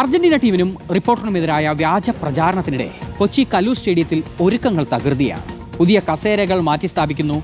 Argentina ടീമിനും റിപ്പോർട്ടറിനുമെതിരായ വ്യാജ പ്രചാരണത്തിനിടെ കൊച്ചി കലൂർ സ്റ്റേഡിയത്തിൽ ഒരുക്കങ്ങൾ തകൃതിയാണ്. പുതിയ കസേരകൾ മാറ്റിസ്ഥാപിക്കുന്നു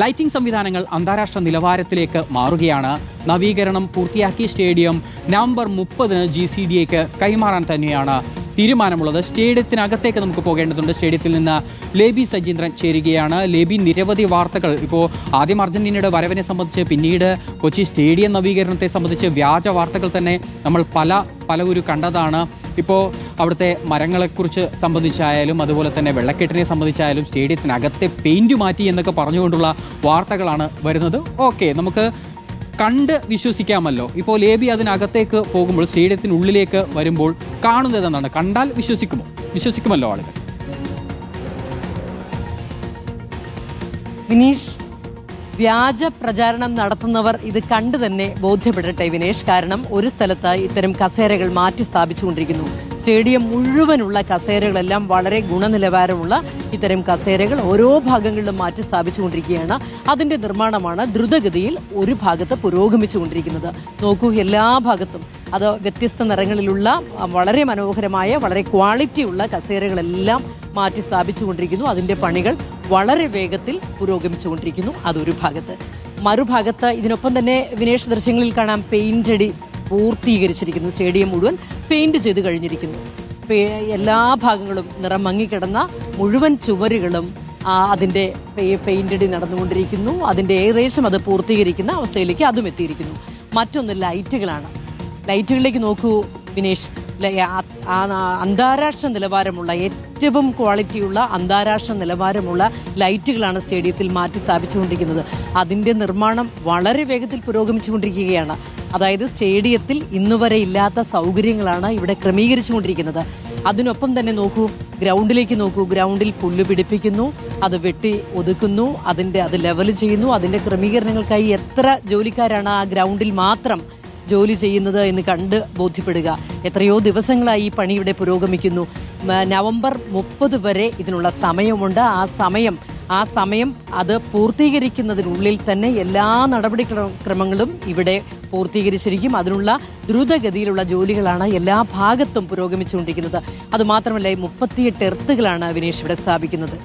ലൈറ്റിംഗ് സംവിധാനങ്ങൾ അന്താരാഷ്ട്ര നിലവാരത്തിലേക്ക് മാറുകയാണ്. നവീകരണം പൂർത്തിയാക്കിയ സ്റ്റേഡിയം നവംബർ മുപ്പതിന് ജി സി ഡി എക്ക് കൈമാറാൻ തന്നെയാണ് തീരുമാനമുള്ളത്. സ്റ്റേഡിയത്തിനകത്തേക്ക് നമുക്ക് പോകേണ്ടതുണ്ട്. സ്റ്റേഡിയത്തിൽ നിന്ന് ലേബി സജീന്ദ്രൻ ചേരുകയാണ്. ലേബി നിരവധി വാർത്തകൾ. ഇപ്പോൾ ആദ്യം അർജന്റീനയുടെ വരവിനെ സംബന്ധിച്ച് പിന്നീട് കൊച്ചി സ്റ്റേഡിയം നവീകരണത്തെ സംബന്ധിച്ച് വ്യാജ വാർത്തകൾ തന്നെ നമ്മൾ പല പല ഒരു കണ്ടതാണ്. ഇപ്പോൾ അവിടുത്തെ മരങ്ങളെക്കുറിച്ച് സംബന്ധിച്ചായാലും അതുപോലെ തന്നെ വെള്ളക്കെട്ടിനെ സംബന്ധിച്ചായാലും സ്റ്റേഡിയത്തിനകത്തെ പെയിന്റ് മാറ്റി എന്നൊക്കെ പറഞ്ഞുകൊണ്ടുള്ള വാർത്തകളാണ് വരുന്നത്. ഓക്കെ നമുക്ക് കണ്ട് വിശ്വസിക്കാമല്ലോ. ഇപ്പോൾ ലേബി അതിനകത്തേക്ക് പോകുമ്പോൾ സ്റ്റേഡിയത്തിനുള്ളിലേക്ക് വരുമ്പോൾ കാണുന്നത് എന്താണ് കണ്ടാൽ വിശ്വസിക്കുമോ? വിശ്വസിക്കുമല്ലോ ആളുകൾ. വിനീഷ് വ്യാജ പ്രചാരണം നടത്തുന്നവർ ഇത് കണ്ടു തന്നെ ബോധ്യപ്പെടട്ടെ വിനേഷ്. കാരണം ഒരു സ്ഥലത്ത് ഇത്തരം കസേരകൾ മാറ്റി സ്ഥാപിച്ചുകൊണ്ടിരിക്കുന്നു. സ്റ്റേഡിയം മുഴുവനുള്ള കസേരകളെല്ലാം വളരെ ഗുണനിലവാരമുള്ള ഇത്തരം കസേരകൾ ഓരോ ഭാഗങ്ങളിലും മാറ്റി സ്ഥാപിച്ചുകൊണ്ടിരിക്കുകയാണ്. അതിന്റെ നിർമ്മാണമാണ് ദ്രുതഗതിയിൽ ഒരു ഭാഗത്ത് പുരോഗമിച്ചുകൊണ്ടിരിക്കുന്നത്. നോക്കൂ എല്ലാ ഭാഗത്തും. അത് വ്യത്യസ്ത നിറങ്ങളിലുള്ള വളരെ മനോഹരമായ വളരെ ക്വാളിറ്റിയുള്ള കസേരകളെല്ലാം മാറ്റി സ്ഥാപിച്ചുകൊണ്ടിരിക്കുന്നു. അതിന്റെ പണികൾ വളരെ വേഗത്തിൽ പുരോഗമിച്ചുകൊണ്ടിരിക്കുന്നു. അതൊരു ഭാഗത്ത്. മറുഭാഗത്ത് ഇതിനൊപ്പം തന്നെ വിനേഷ് ദൃശ്യങ്ങളിൽ കാണാം. പെയിന്റ് അടി പൂർത്തീകരിച്ചിരിക്കുന്നു സ്റ്റേഡിയം മുഴുവൻ പെയിന്റ് ചെയ്ത് കഴിഞ്ഞിരിക്കുന്നു. എല്ലാ ഭാഗങ്ങളും നിറം മങ്ങിക്കിടന്ന മുഴുവൻ ചുവരുകളും അതിന്റെ പെ- പെയിന്റ് അടി നടന്നുകൊണ്ടിരിക്കുന്നു. അതിന്റെ ഏകദേശം അത് പൂർത്തീകരിക്കുന്ന അവസ്ഥയിലേക്ക് അതും എത്തിയിരിക്കുന്നു. മറ്റൊന്ന് ലൈറ്റുകളാണ്. ലൈറ്റുകളിലേക്ക് നോക്കൂ വിനേഷ്. അന്താരാഷ്ട്ര നിലവാരമുള്ള ഏറ്റവും ക്വാളിറ്റിയുള്ള അന്താരാഷ്ട്ര നിലവാരമുള്ള ലൈറ്റുകളാണ് സ്റ്റേഡിയത്തിൽ മാറ്റി സ്ഥാപിച്ചുകൊണ്ടിരിക്കുന്നത്. അതിന്റെ നിർമ്മാണം വളരെ വേഗത്തിൽ പുരോഗമിച്ചുകൊണ്ടിരിക്കുകയാണ്. അതായത് സ്റ്റേഡിയത്തിൽ ഇന്നുവരെ ഇല്ലാത്ത സൗകര്യങ്ങളാണ് ഇവിടെ ക്രമീകരിച്ചുകൊണ്ടിരിക്കുന്നത്. അതിനൊപ്പം തന്നെ നോക്കൂ ഗ്രൗണ്ടിലേക്ക് നോക്കൂ. ഗ്രൗണ്ടിൽ പുല്ല് പിടിപ്പിക്കുന്നു അത് വെട്ടി ഒതുക്കുന്നു അതിന്റെ അത് ലെവൽ ചെയ്യുന്നു. അതിന്റെ ക്രമീകരണങ്ങൾക്കായി എത്ര ജോലിക്കാരാണ് ആ ഗ്രൗണ്ടിൽ മാത്രം ജോലി ചെയ്യുന്നത് എന്ന് കണ്ട് ബോധ്യപ്പെടുക. എത്രയോ ദിവസങ്ങളായി ഈ പണിയുടെ പുരോഗമിക്കുന്നു. നവംബർ മുപ്പത് വരെ ഇതിനുള്ള സമയമുണ്ട്. ആ സമയം ആ സമയം അത് പൂർത്തീകരിക്കുന്നതിനുള്ളിൽ തന്നെ എല്ലാ നടപടി ക്രമങ്ങളും ഇവിടെ പൂർത്തീകരിച്ചിരിക്കും. അതിനുള്ള ദ്രുതഗതിയിലുള്ള ജോലികളാണ് എല്ലാ ഭാഗത്തും പുരോഗമിച്ചുകൊണ്ടിരിക്കുന്നത്. അതുമാത്രമല്ല ഈ മുപ്പത്തിയെട്ട് എർത്തുകളാണ് വിനേഷ് ഇവിടെ സ്ഥാപിക്കുന്നത്.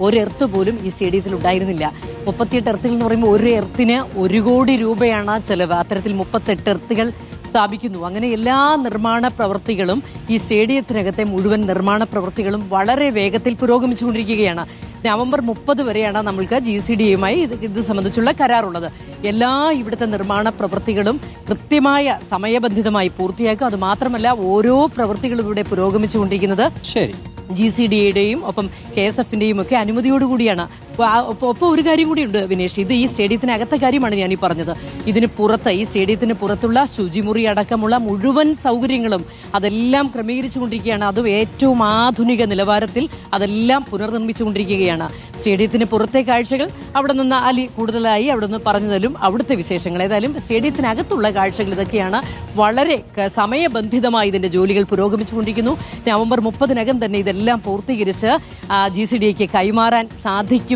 ഒരു എർത്ത് പോലും ഈ സ്റ്റേഡിയത്തിൽ ഉണ്ടായിരുന്നില്ല. മുപ്പത്തിയെട്ട് എർത്തുകൾ എന്ന് പറയുമ്പോൾ ഒരു എർത്തിന് ഒരു കോടി രൂപയാണ് ചെലവ്. അത്തരത്തിൽ മുപ്പത്തെട്ട് എർത്തുകൾ സ്ഥാപിക്കുന്നു. അങ്ങനെ എല്ലാ നിർമ്മാണ പ്രവൃത്തികളും ഈ സ്റ്റേഡിയത്തിനകത്തെ മുഴുവൻ നിർമ്മാണ പ്രവൃത്തികളും വളരെ വേഗത്തിൽ പുരോഗമിച്ചുകൊണ്ടിരിക്കുകയാണ്. നവംബർ മുപ്പത് വരെയാണ് നമ്മൾക്ക് ജി സി ഡി എയുമായി ഇത് ഇത് സംബന്ധിച്ചുള്ള കരാറുള്ളത്. എല്ലാ ഇവിടുത്തെ നിർമ്മാണ പ്രവൃത്തികളും കൃത്യമായ സമയബന്ധിതമായി പൂർത്തിയാക്കും അത് മാത്രമല്ല ഓരോ പ്രവൃത്തികളും ഇവിടെ പുരോഗമിച്ചുകൊണ്ടിരിക്കുന്നത് ശരി. ജി സി ഡി എയുടെയും ഒപ്പം കെ എസ് എഫിന്റെയും ഒക്കെ അനുമതിയോടുകൂടിയാണ്. ഒപ്പം ഒരു കാര്യം കൂടിയുണ്ട് വിനേഷ്. ഇത് ഈ സ്റ്റേഡിയത്തിനകത്തെ കാര്യമാണ് ഞാൻ ഈ പറഞ്ഞത്. ഇതിന് പുറത്ത് ഈ സ്റ്റേഡിയത്തിന് പുറത്തുള്ള ശുചിമുറി അടക്കമുള്ള മുഴുവൻ സൗകര്യങ്ങളും അതെല്ലാം ക്രമീകരിച്ചുകൊണ്ടിരിക്കുകയാണ്. അതും ഏറ്റവും ആധുനിക നിലവാരത്തിൽ അതെല്ലാം പുനർനിർമ്മിച്ചുകൊണ്ടിരിക്കുകയാണ്. സ്റ്റേഡിയത്തിന് പുറത്തെ കാഴ്ചകൾ അവിടെ നിന്ന് അലി കൂടുതലായി അവിടെ നിന്ന് പറഞ്ഞു തരും അവിടുത്തെ വിശേഷങ്ങൾ. ഏതായാലും സ്റ്റേഡിയത്തിനകത്തുള്ള കാഴ്ചകൾ ഇതൊക്കെയാണ്. വളരെ സമയബന്ധിതമായി ഇതിന്റെ ജോലികൾ പുരോഗമിച്ചുകൊണ്ടിരിക്കുന്നു. നവംബർ മുപ്പതിനകം തന്നെ ഇതെല്ലാം പൂർത്തീകരിച്ച് ജി സി ഡി കൈമാറാൻ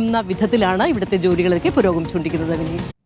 സാധിക്കുന്ന വിധത്തിലാണ് ഇവിടുത്തെ ജോലികളൊക്കെ പുരോഗമിച്ചുകൊണ്ടിരിക്കുന്നത് വിനീഷ്.